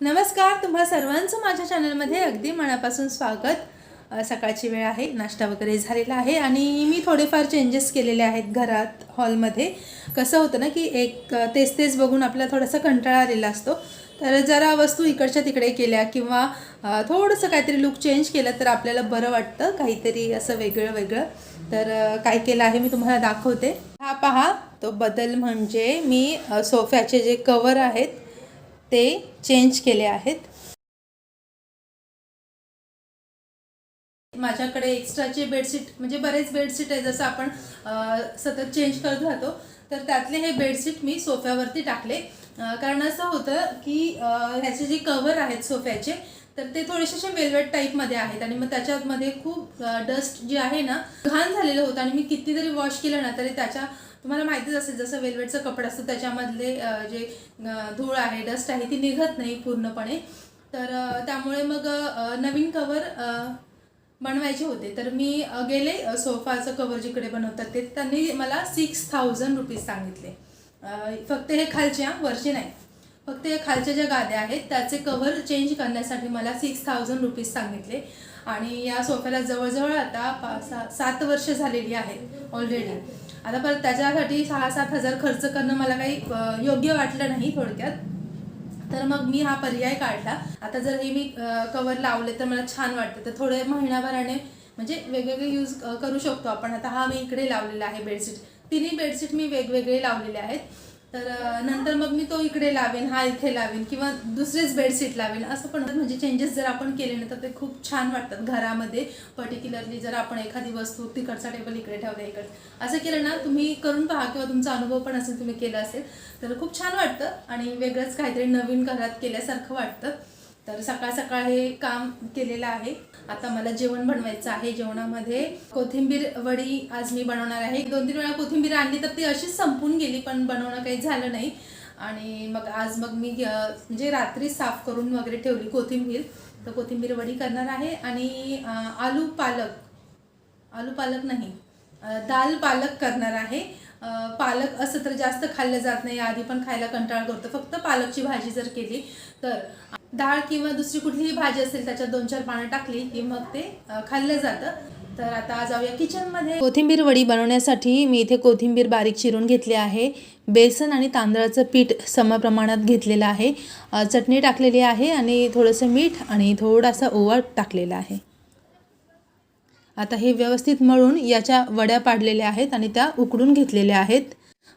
नमस्कार तुम्हा सर्वांचं माझ्या चॅनलमध्ये अगदी मनापासून स्वागत. सकाळची वेळ आहे नाश्ता वगैरे झालेला आहे आणि मी थोडेफार चेंजेस केलेले आहेत घरात हॉलमध्ये कसं होतं ना की एक तेच तेच बघून आपल्याला थोडासा कंटाळा आलेला असतो. तर जरा वस्तू इकडच्या तिकडे केल्या किंवा थोडंसं काहीतरी लुक चेंज केलं तर आपल्याला बरं वाटतं काहीतरी असं वेगळं वेगळं. तर काय केलं आहे मी तुम्हाला दाखवते. हा पहा तो बदल म्हणजे मी सोफ्याचे जे कवर आहेत ते चेंज केले आहेत. माझ्याकडे एक्स्ट्राचे बेडशीट म्हणजे बरेच बेडशीट आहे जसं आपण सतत चेंज करत राहतो तर त्यातले हे बेडशीट मी सोफ्यावरती टाकले. कारण असं होतं की ह्याचे जे कवर आहेत सोफ्याचे तर ते थोडेसे असे वेलवेट टाईपमध्ये आहेत आणि मग त्याच्यामध्ये खूप डस्ट जे आहे ना घाण झालेलं होतं आणि मी कितीतरी वॉश केलं ना तरी त्याच्या तुम्हाला माहितीच असेल जसं वेल्वेटचं कपडा असतं त्याच्यामधले जे धूळ आहे डस्ट आहे ती निघत नाही पूर्णपणे. तर त्यामुळे मग नवीन कवर बनवायचे होते. तर मी गेले सोफाचं कवर जिकडे बनवतात ते त्यांनी मला सिक्स थाउजंड रुपीज सांगितले. फक्त हे खालच्या वरचे नाही. फक्त हे खालच्या ज्या गाद्या आहेत त्याचे कवर चेंज करण्यासाठी मला सिक्स थाउजंड रुपीज सांगितले. आणि या सोफ्याला जवळजवळ आता पा सा सात वर्ष झालेली आहेत ऑलरेडी. आता परत त्याच्यासाठी सहा सात हजार खर्च करणं मला काही योग्य वाटलं नाही थोडक्यात. तर मग मी हा पर्याय काढला. आता जर हे मी कवर लावले तर मला छान वाटतं. तर थोडे महिन्याभराने म्हणजे वेगवेगळे यूज करू शकतो आपण. आता हा मी इकडे लावलेला आहे बेडशीट. तिन्ही बेडशीट मी वेगवेगळे लावलेले आहेत. तर नंतर मग मी तो इकडे लावेन हा इथे लावेन किंवा दुसरेच बेडशीट लावेन असं पण म्हणजे चेंजेस जर आपण केले ना तर ते खूप छान वाटतात घरामध्ये. पर्टिक्युलरली जर आपण एखादी वस्तू तिकडचा टेबल इकडे ठेवला इकडे. असं केलं ना तुम्ही करून पहा किंवा तुमचा अनुभव पण असेल तुम्ही केला असेल तर खूप छान वाटतं. आणि वेगळंच काहीतरी नवीन घरात केल्यासारखं वाटतं. तर सकाळ सकाळ हे काम केलेलं आहे. आता मला जेवण बनवायचं आहे जेवणामध्ये. कोथिंबीर वडी आज मी बनवणार आहे. दोन तीन वेळा कोथिंबीर आणली तर ती अशीच संपून गेली पण बनवणं काही झालं नाही. आणि मग आज मग मी म्हणजे रात्री साफ करून वगैरे ठेवली कोथिंबीर. तर कोथिंबीर वडी करणार आहे आणि आलू पालक. आलू पालक नाही दाल पालक करणार आहे. पालक असं तर जास्त खाल्लं जात नाही. आधी पण खायला कंटाळा करतो. फक्त पालकची भाजी जर केली तर. डाळ किंवा दुसरी कुठलीही भाजी असेल त्याच्यात दोन चार पानं टाकली की मग ते खाल्लं जातं. तर आता जाऊया किचनमध्ये. कोथिंबीर वडी बनवण्यासाठी मी इथे कोथिंबीर बारीक चिरून घेतली आहे. बेसन आणि तांदळाचं पीठ समप्रमाणात घेतलेलं आहे. चटणी टाकलेली आहे आणि थोडंसं मीठ आणि थोडासा ओवा टाकलेला आहे. आता हे व्यवस्थित मळून याच्या वड्या पाडलेल्या आहेत आणि त्या उकडून घेतलेल्या आहेत.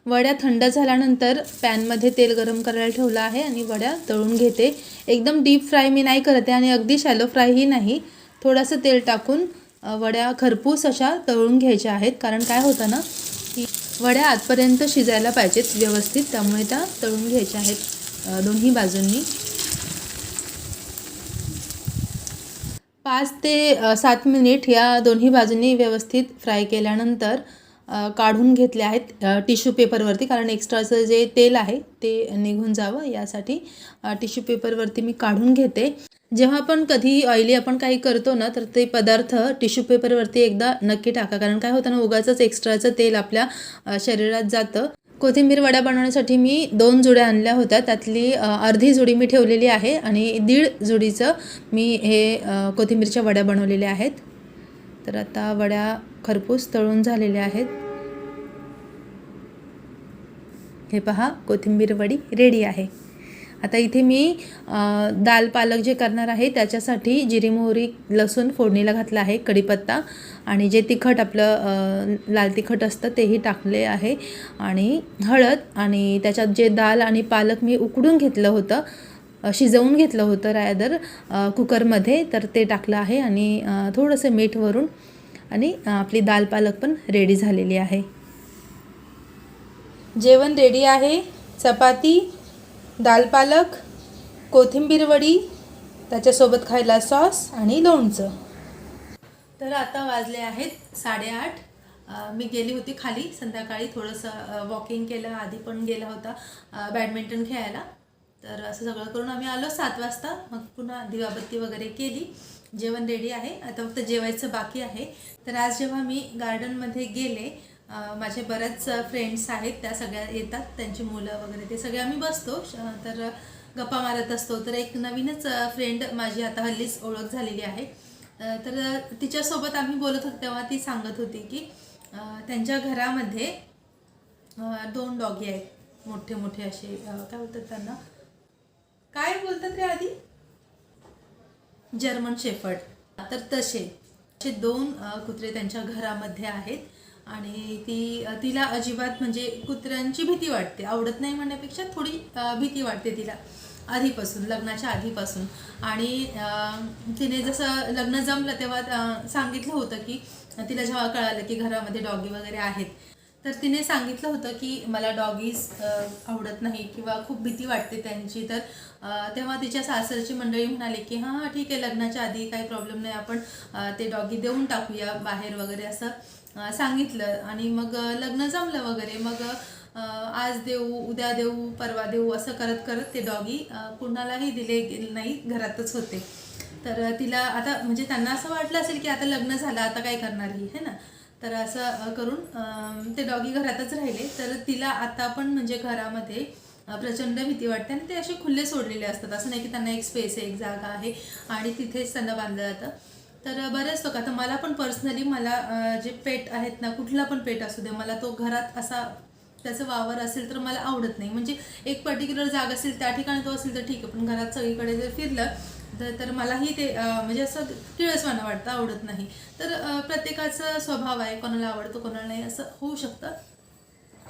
वड्या थंड झाल्यानंतर पॅनमध्ये तेल गरम करायला ठेवलं आहे आणि वड्या तळून घेते. एकदम डीप फ्राय मी नाही करते आणि अगदी शॅलो फ्रायही नाही. थोडंसं तेल टाकून वड्या खरपूस अशा तळून घ्यायच्या आहेत. कारण काय होतं ना की वड्या आतपर्यंत शिजायला पाहिजेत व्यवस्थित. त्यामुळे त्या तळून घ्यायच्या आहेत दोन्ही बाजूंनी. पाच ते सात मिनिट या दोन्ही बाजूंनी व्यवस्थित फ्राय केल्यानंतर काढून घेतले आहेत टिश्यू पेपरवरती. कारण एक्स्ट्राचं जे तेल आहे ते निघून जावं. यासाठी टिश्यू पेपरवरती मी काढून घेते. जेव्हा आपण कधी ऑइली आपण काही करतो ना तर ते पदार्थ टिश्यू पेपरवरती एकदा नक्की टाका. कारण काय होतं ना उगाचंच एक्स्ट्राचं तेल आपल्या शरीरात जातं. कोथिंबीर वड्या बनवण्यासाठी मी दोन जुड्या आणल्या होत्या. त्यातली अर्धी जुडी मी ठेवलेली आहे आणि दीड जुडीचं मी हे कोथिंबीरच्या वड्या बनवलेल्या आहेत. तर आता वड्या खरपूस तळून झालेल्या आहेत. हे पहा कोथिंबीर वडी रेडी आहे. आता इथे मी दाल पालक जे करणार आहे त्याच्यासाठी जिरी मोहरी लसूण फोडणीला घातला आहे कढीपत्ता आणि जे तिखट आपलं लाल तिखट असतं तेही टाकले आहे आणि हळद आणि त्याच्यात जे दाल आणि पालक मी उकडून घेतलं होतं शिजवून घेतलं होतं रायदर कुकरमध्ये तर ते टाकलं आहे आणि थोडंसं मीठ वरून आणि आपली दाल पालक पण रेडी झालेली आहे. जेवण रेडी आहे. चपाती दाल पालक कोथिंबीर वडी त्याच्यासोबत खायला सॉस आणि लोणचं. तर आता वाजले आहेत साडेआठ. मी गेली होती खाली संध्याकाळी थोडंसं वॉकिंग केलं आधी पण गेला होता बॅडमिंटन खेळायला. तर असं सगळं करून आम्ही आलो सात वाजता. मग पुन्हा दिवाबत्ती वगैरे केली. जेवण रेडी आहे. आता फक्त जेवायचं बाकी आहे. तर आज जेव्हा मी गार्डनमध्ये गेले माझे बऱ्याच फ्रेंड्स आहेत त्या सगळ्या येतात. त्यांची मुलं वगैरे ते सगळे आम्ही बसतो. श- तर गप्पा मारत असतो. तर एक नवीनच फ्रेंड माझी आता हल्लीच ओळख झालेली आहे. तर तिच्यासोबत आम्ही बोलत होतो तेव्हा ती सांगत होती की त्यांच्या घरामध्ये दोन डॉगी आहेत. मोठे मोठे असे काय बोलतात त्यांना? काय बोलतात रे आधी? German shepherd. तर तसे. असे दोन कुत्रे त्यांच्या घरामध्ये आहेत आणि ती तिला अजिबात म्हणजे कुत्र्यांची भीती वाटते. आवडत नाही म्हणण्यापेक्षा थोडी भीती वाटते तिला. आधीपासून लग्नाच्या आधीपासून. आणि तिने जसं लग्न जमलं तेव्हा सांगितलं होतं की तिला जेव्हा कळालं की घरामध्ये डॉगी वगैरे आहेत तर तिने सांगितलं होतं की मला डॉगीज आवडत नाही किंवा खूप भीती वाटते त्यांची. तर तेव्हा तिच्या सासरची मंडळी म्हणाले की हां हां ठीक आहे लग्नाच्या आधी काही प्रॉब्लेम नाही आपण ते डॉगी देऊन टाकूया बाहेर वगैरे असं सांगितलं. आणि मग लग्न जमलं वगैरे. मग आज देऊ उद्या देऊ परवा देऊ असं करत करत ते डॉगी कुणालाही दिले गेले नाही घरातच होते. तर तिला आता म्हणजे त्यांना असं वाटलं असेल की आता लग्न झालं आता काय करणार ही है ना? तर असं करून ते डॉगी घरातच राहिले. तर तिला आता पण म्हणजे घरामध्ये प्रचंड भीती वाटते आणि ते असे खुल्ले सोडलेले असतात. असं नाही की त्यांना एक स्पेस आहे एक जागा आहे आणि तिथेच त्यांना बांधलं जातं. तर बरेच लोक आता मला पण पर्सनली मला जे पेट आहेत ना कुठला पण पेट असू दे मला तो घरात असा त्याचं वावर असेल तर मला आवडत नाही. म्हणजे एक पर्टिक्युलर जागा असेल त्या ठिकाणी तो असेल तर ठीक आहे. पण घरात सगळीकडे जर फिरलं तर तर मलाही ते म्हणजे असं किळसवाणं वाटतं आवडत नाही. तर प्रत्येकाचा स्वभाव आहे कोणाला आवडतो कोणाला नाही असं होऊ शकतं.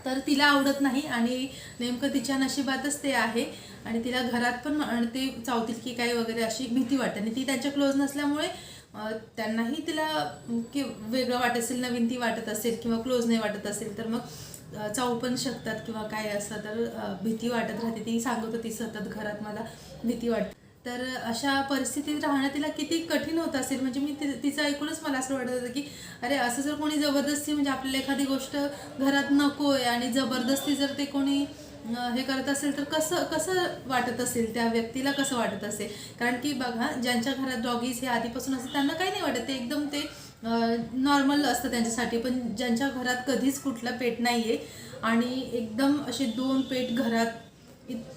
तर तिला आवडत नाही आणि नेमकं तिच्या नशिबातच ते आहे आणि तिला घरात पण आणि ते चावतील की काय वगैरे अशी भीती वाटते. आणि ती त्यांच्या क्लोज नसल्यामुळे त्यांनाही तिला की वेगळं वाटत असेल नवीन ती वाटत असेल किंवा क्लोज नाही वाटत असेल तर मग चावू पण शकतात किंवा काय असं तर भीती वाटत राहते. ती सांगत होती सतत घरात मला भीती वाटते. तर अशा परिस्थितीत राहणं तिला किती कठीण होत असेल म्हणजे मी ति- तिचं ऐकूनच मला असं वाटत होतं की अरे असं जर कोणी जबरदस्ती म्हणजे आपल्याला एखादी गोष्ट घरात नको आहे आणि जबरदस्ती जर ते कोणी हे करत असेल तर कसं कसं वाटत असेल? त्या व्यक्तीला कसं वाटत असेल? कारण की बघा ज्यांच्या घरात डॉगीज हे आधीपासून असतात त्यांना काही नाही वाटत. ते एकदम ते नॉर्मल असतं त्यांच्यासाठी. पण ज्यांच्या घरात कधीच कुठला पेट नाही आहे आणि एकदम असे दोन पेट घरात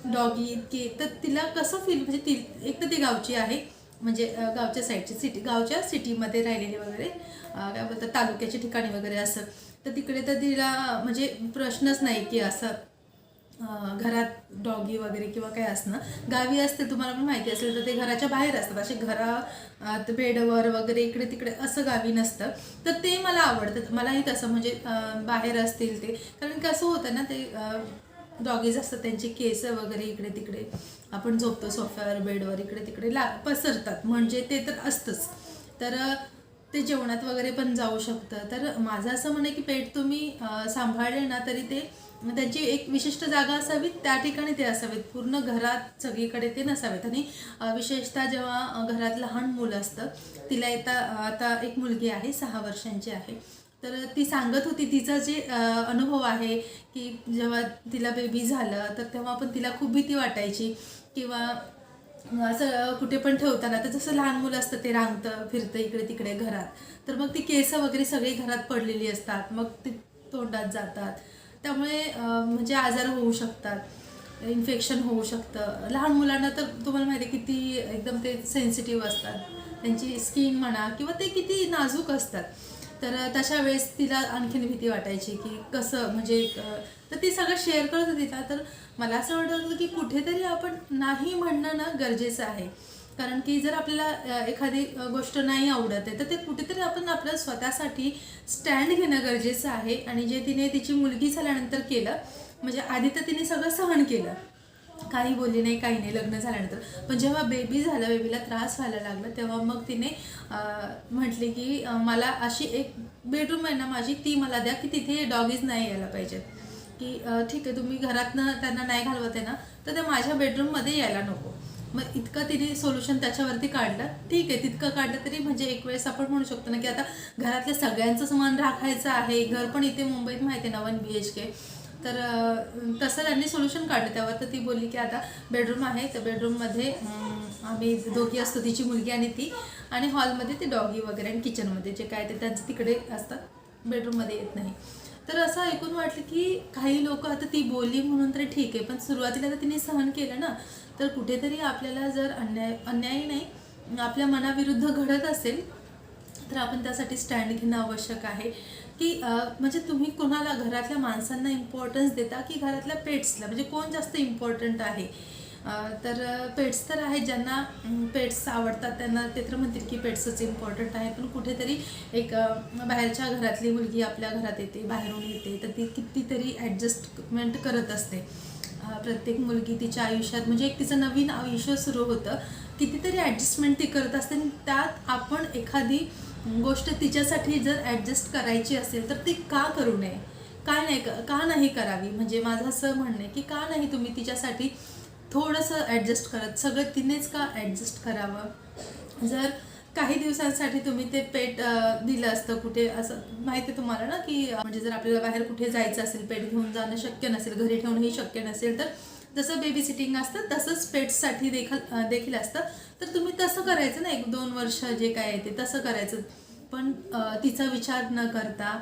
डॉगी इतके तर तिला कसं फील म्हणजे ती एक तर ती गावची आहे. म्हणजे गावच्या साईडची सिटी गावच्या सिटीमध्ये राहिलेली वगैरे. काय बोलतात तालुक्याच्या ठिकाणी वगैरे असं. तर तिकडे तर तिला म्हणजे प्रश्नच नाही की असं घरात डॉगी वगैरे किंवा काय असणं. गावी असते तुम्हाला पण माहिती असेल तर ते घराच्या बाहेर असतात. असे घरा बेडवर वगैरे इकडे तिकडे असं गावी नसतं. तर ते मला आवडतं. मलाही तसं म्हणजे बाहेर असतील ते. कारण कसं होतं ना ते डॉगीज असतात त्यांचे केस वगैरे इकडे तिकडे. आपण झोपतो सोफ्यावर बेडवर इकडे तिकडे ला पसरतात. म्हणजे ते तर असतंच. तर ते जेवणात वगैरे पण जाऊ शकतं. तर माझं असं म्हणणं आहे की पेट तुम्ही सांभाळले ना तरी ते त्यांची एक विशिष्ट जागा असावी त्या ठिकाणी ते असावेत. पूर्ण घरात सगळीकडे ते नसावेत. आणि विशेषतः जेव्हा घरात लहान मुलं असतं तिला येता आता एक मुलगी आहे सहा वर्षांची आहे. तर ती सांगत होती तिचा जे अनुभव आहे की जेव्हा तिला बेबी झालं तर तेव्हा पण तिला खूप भीती वाटायची किंवा असं कुठे पण ठेवताना तर जसं लहान मुलं असतं ते रांगतं फिरतं इकडे तिकडे घरात. तर मग ती केस वगैरे सगळी घरात पडलेली असतात मग ती तोंडात जातात. त्यामुळे म्हणजे आजार होऊ शकतात इन्फेक्शन होऊ शकतं. लहान मुलांना तर तुम्हाला माहिती आहे किती एकदम ते सेन्सिटिव्ह असतात. त्यांची स्किन म्हणा किंवा ते किती नाजूक असतात. तर तशा वेळेस तिला आणखीन भीती वाटायची की कसं म्हणजे तर ती सगळं शेअर करत होती तर मला असं वाटत होतं की कुठेतरी आपण नाही म्हणणं ना गरजेचं आहे. कारण की जर आपल्याला एखादी गोष्ट नाही आवडत आहे तर ते कुठेतरी आपण आपलं स्वतःसाठी स्टँड घेणं गरजेचं आहे. आणि जे तिने तिची मुलगी झाल्यानंतर केलं म्हणजे आधी तर तिने सगळं सहन केलं. काही बोलली नाही काही नाही लग्न झाल्यानंतर. पण जेव्हा बेबी झाला बेबीला त्रास व्हायला लागला तेव्हा मग तिने म्हटले की मला अशी एक बेडरूम आहे ना माझी ती मला द्या की तिथे डॉगीज नाही यायला पाहिजेत. की ठीक आहे तुम्ही घरातनं त्यांना नाही घालवत आहे ना तर त्या माझ्या बेडरूममध्ये यायला नको. मग इतकं तिने सोल्युशन त्याच्यावरती काढलं. ठीक आहे तितकं काढलं तरी म्हणजे एक वेळेस आपण म्हणू शकतो ना की आता घरातल्या सगळ्यांचंच मन राखायचं आहे. घर पण इथे मुंबईत माहिती आहे ना वन बी एच के तर तसं त्यांनी सोल्युशन काढलं. त्यावर तर ती बोलली की आता बेडरूम आहे. तर बेडरूममध्ये आम्ही दोघी असतो तिची मुलगी आणि ती. आणि हॉलमध्ये ते डॉगी वगैरे आणि किचनमध्ये जे काय ते त्यांचं तिकडे असतात बेडरूममध्ये येत नाही. तर असं ऐकून वाटलं की काही लोक आता ती बोलली म्हणून तरी ठीक आहे. पण सुरुवातीला तर तिने सहन केलं ना. तर कुठेतरी आपल्याला जर अन्याय अन्यायी नाही आपल्या मनाविरुद्ध घडत असेल तर आपण त्यासाठी स्टँड घेणं आवश्यक आहे. की म्हणजे तुम्ही कोणाला घरातल्या माणसांना इम्पॉर्टन्स देता की घरातल्या पेट्सला म्हणजे कोण जास्त इम्पॉर्टंट आहे? तर पेट्स तर आहेत ज्यांना पेट्स आवडतात. त्यांना ते तर म्हणतील की पेट्सच इम्पॉर्टंट आहे. पण कुठेतरी एक बाहेरच्या घरातली मुलगी आपल्या घरात येते बाहेरून येते तर ती कितीतरी ॲडजस्टमेंट करत असते. प्रत्येक मुलगी तिच्या आयुष्यात म्हणजे एक तिचं नवीन आयुष्य सुरू होतं. कितीतरी ॲडजस्टमेंट ती करत असते आणि त्यात आपण एखादी गोष्ट तिच्यासाठी जर ॲडजस्ट करायची असेल तर ती का करू नये? का नाही का नाही करावी? म्हणजे माझं असं म्हणणं आहे की का नाही तुम्ही तिच्यासाठी थोडंसं ॲडजस्ट करत सगळं तिनेच का ॲडजस्ट करावं? जर काही दिवसांसाठी तुम्ही ते पेट दिलं असतं कुठे असं माहिती आहे तुम्हाला ना की म्हणजे जर आपल्याला बाहेर कुठे जायचं असेल पेट घेऊन जाणं शक्य नसेल घरी ठेवणंही शक्य नसेल तर जसं बेबी सिटिंग असतं तसंच पेट्ससाठी देखील देखील असतं. तर तुम्ही तसं करायचं ना एक दोन वर्ष जे काय आहे ते तसं करायचं. पण तिचा विचार न करता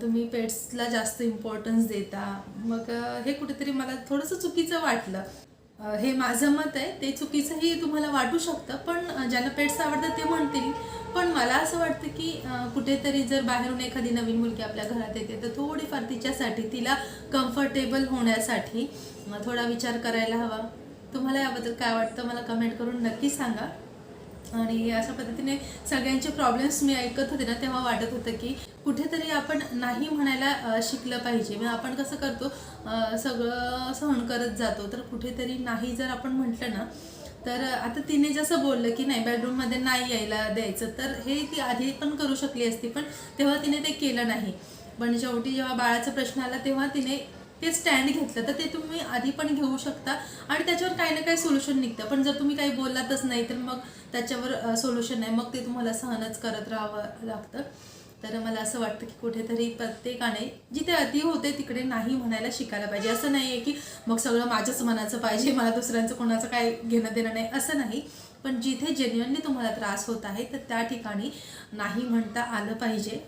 तुम्ही पेट्सला जास्त इम्पॉर्टन्स देता. मग हे कुठेतरी मला थोडंसं चुकीचं वाटलं. हे माझं मत आहे. ते चुकीचंही तुम्हाला वाटू शकतं. पण ज्यांना पेट्स आवडतात ते म्हणतील. पण मला असं वाटतं की कुठेतरी जर बाहेरून एखादी नवीन मुलगी आपल्या घरात येते तर थोडीफार तिच्यासाठी तिला कम्फर्टेबल होण्यासाठी थोडा विचार करायला हवा. तुम्हाला याबद्दल काय वाटतं? मला कमेंट करून नक्की सांगा. आणि अशा पद्धतीने सगळ्यांचे प्रॉब्लेम्स मी ऐकत होते ना तेव्हा वाटत होतं की कुठेतरी आपण नाही म्हणायला शिकलं पाहिजे. मग आपण कसं करतो? सगळं सहन करत जातो. तर कुठेतरी नाही जर आपण म्हटलं ना तर आता तिने जसं बोललं की नाही बेडरूममध्ये नाही यायला द्यायचं तर हे ती आधी पण करू शकली असती पण तेव्हा तिने ते केलं नाही. पण शेवटी जेव्हा बाळाचा प्रश्न आला तेव्हा तिने ते स्टँड घेतलं. तर ते तुम्ही आधी पण घेऊ शकता आणि त्याच्यावर काही ना काही सोल्युशन निघतं. पण जर तुम्ही काही बोललातच नाही तर मग त्याच्यावर सोल्युशन नाही. मग ते तुम्हाला सहनच करत राहावं लागतं. तर मला असं वाटतं की कुठेतरी प्रत्येकाने जिथे अति होते तिकडे नाही म्हणायला शिकायला पाहिजे. असं नाही आहे की मग सगळं माझ्याच मनाचं पाहिजे मला दुसऱ्यांचं कोणाचं काय घेणं देणं नाही. असं नाही. पण जिथे जेन्युअनली तुम्हाला त्रास होत आहे तर त्या ठिकाणी नाही म्हणता आलं पाहिजे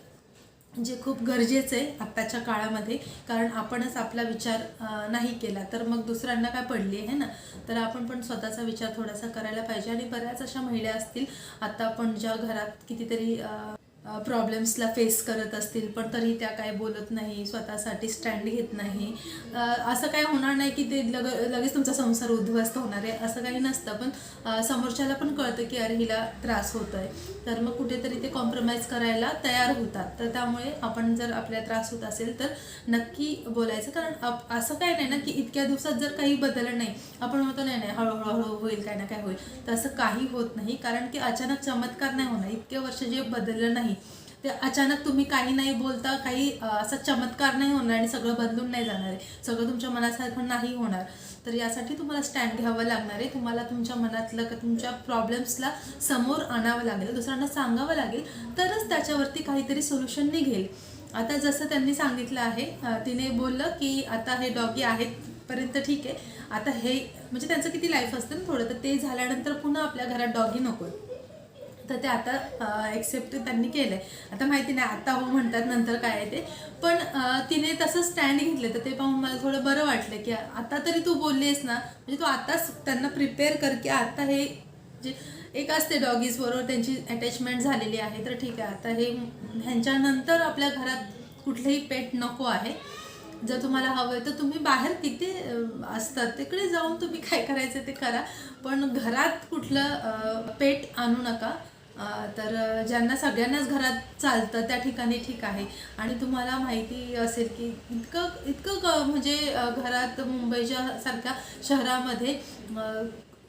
जे खूप गरजेचं आहे आत्ताच्या काळामध्ये. कारण आपणच आपला विचार नाही केला तर मग दुसऱ्यांना काय पडली आहे ना? तर आपण पण स्वतःचा विचार थोडासा करायला पाहिजे. आणि बऱ्याच अशा महिला असतील. आत्ता आपण ज्या घरात कितीतरी प्रॉब्लेम्सला फेस करत असतील पण तरी त्या काय बोलत नाही स्वतःसाठी स्टँड घेत नाही. असं काय होणार नाही की ते लग लगेच तुमचा संसार उद्ध्वस्त होणार आहे असं काही नसतं. पण समोरच्याला पण कळतं की अरे हिला त्रास होत आहे तर मग कुठेतरी ते कॉम्प्रोमाइज करायला तयार होतात. तर त्यामुळे आपण जर आपल्याला त्रास होत असेल तर नक्की बोलायचं. कारण आप- असं काय नाही ना की इतक्या दिवसात जर काही बदललं नाही आपण म्हणतो नाही नाही हळूहळू हळू होईल काय ना काय होईल. तर असं काही होत नाही. कारण की अचानक चमत्कार नाही होणार. इतके वर्ष जे बदललं नाही ते अचानक तुम्ही काही नाही बोलता काही असा चमत्कार नाही होणार आणि सगळं बदलून नाही जाणार आहे. सगळं तुमच्या मनासारखं नाही होणार. तर यासाठी तुम्हाला स्टँड घ्यावं लागणार आहे. तुम्हाला तुमच्या मनातलं का तुमच्या प्रॉब्लेम्सला समोर आणावं लागेल दुसऱ्यांना सांगावं लागेल तरच त्याच्यावरती काहीतरी सोल्युशन निघेल. आता जसं त्यांनी सांगितलं आहे तिने बोललं की आता हे डॉगी आहेत पर्यंत ठीक आहे. आता हे म्हणजे त्यांचं किती लाईफ असतं ना थोडं तर ते झाल्यानंतर पुन्हा आपल्या घरात डॉगी नको तर ते आता एक्सेप्ट त्यांनी केलं आहे आता माहिती नाही आता हो म्हणतात नंतर काय आहे ते. पण तिने तसं स्टँड घेतलं तर ते पाहून मला थोडं बरं वाटलं की आता तरी तू बोललीस ना म्हणजे तू आताच त्यांना प्रिपेअर कर की आता हे जे एक असते डॉगीज बरोबर त्यांची अटॅचमेंट झालेली आहे तर ठीक आहे आता हे ह्यांच्यानंतर आपल्या घरात कुठलंही पेट नको आहे. जर तुम्हाला हवं आहे तर तुम्ही बाहेर किती असतात. तिकडे जाऊन तुम्ही काय करायचं ते करा. पण घरात कुठलं पेट आणू नका. तर ज्यांना सगळ्यांनाच घरात चालतं त्या ठिकाणी ठीक आहे. आणि तुम्हाला माहिती असेल की इतकं इतकं म्हणजे घरात मुंबईच्या सारख्या शहरामध्ये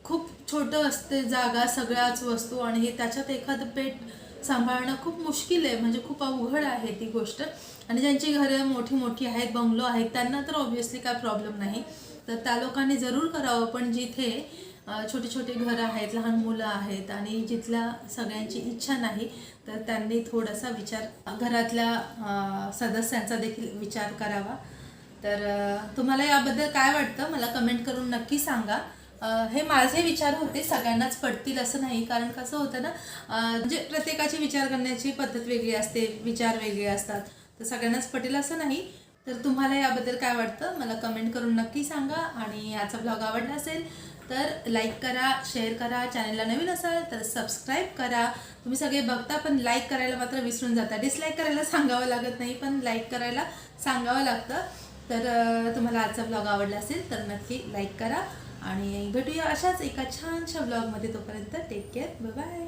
खूप छोटं असते जागा सगळ्याच वस्तू आणि हे त्याच्यात एखादं पेट सांभाळणं खूप मुश्किल आहे. म्हणजे खूप अवघड आहे ती गोष्ट. आणि ज्यांची घरं मोठी मोठी आहेत बंगलो आहेत त्यांना तर ऑब्व्हियसली काय प्रॉब्लेम नाही. तर त्या लोकांनी जरूर करावं. पण जिथे छोटे छोटे घरं आहेत लहान मुलं आहेत आणि जिथल्या सगळ्यांची इच्छा नाही तर त्यांनी थोडासा विचार घरातल्या सदस्यांचा देखील विचार करावा. तर तुम्हाला याबद्दल काय वाटतं? मला कमेंट करून नक्की सांगा. हे माझे विचार होते सगळ्यांनाच पडतील असं नाही. कारण कसं होतं ना म्हणजे प्रत्येकाची विचार करण्याची पद्धत वेगळी असते विचार वेगळे असतात. तर सगळ्यांनाच पटेल असं नाही. तर तुम्हाला याबद्दल काय वाटतं? मला कमेंट करून नक्की सांगा. आणि याचा ब्लॉग आवडला असेल तर लाईक करा शेअर करा. चॅनलला नवीन असाल तर सबस्क्राईब करा. तुम्ही सगळे बघता पण लाईक करायला मात्र विसरून जाता. डिसलाईक करायला सांगावं लागत नाही पण लाईक करायला सांगावं लागतं. तर तुम्हाला आजचा ब्लॉग आवडला असेल तर नक्की लाईक करा. आणि भेटूया अशाच एका छानशा ब्लॉगमध्ये तोपर्यंत. Take care bye